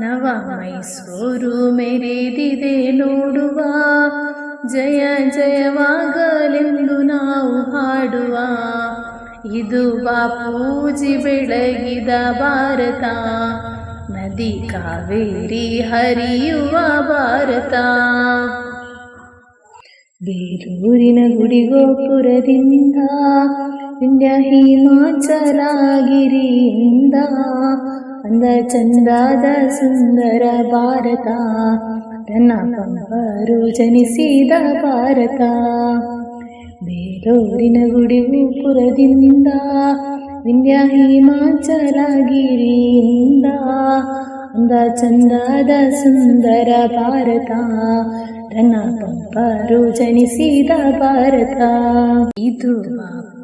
ನವ ಮೈಸೂರು ಮೆರೆದಿದೆ ನೋಡುವ. ಜಯ ಜಯವಾಗಲೆಂದು ನಾವು ಹಾಡುವ. ಇದು ಬಾಪೂಜಿ ಬೆಳಗಿದ ಭಾರತ. ನದಿ ಕಾವೇರಿ ಹರಿಯುವ ಭಾರತ. ಬೇರೂರಿನ ಗುಡಿಗೋಪುರದಿಂದ ವಿಂಧ್ಯ ಹಿಮಾಚಲಗಿರಿಯಿಂದ ಅಂದ ಚಂದಾದ ಸುಂದರ ಭಾರತ, ತನ್ನ ಪಂಪರು ಜನಿಸಿದ ಭಾರತ. ಬೇಲೂರಿನ ಗುಡಿಗೋಪುರದಿಂದ ವಿಂಧ್ಯ ಹಿಮಾಚಲಗಿರಿಯಿಂದ ಅಂದ ಚಂದಾದ ಸುಂದರ ಭಾರತ, ತನ್ನ ಪಂಪರು ಜನಿಸಿದ ಭಾರತ. ಇದು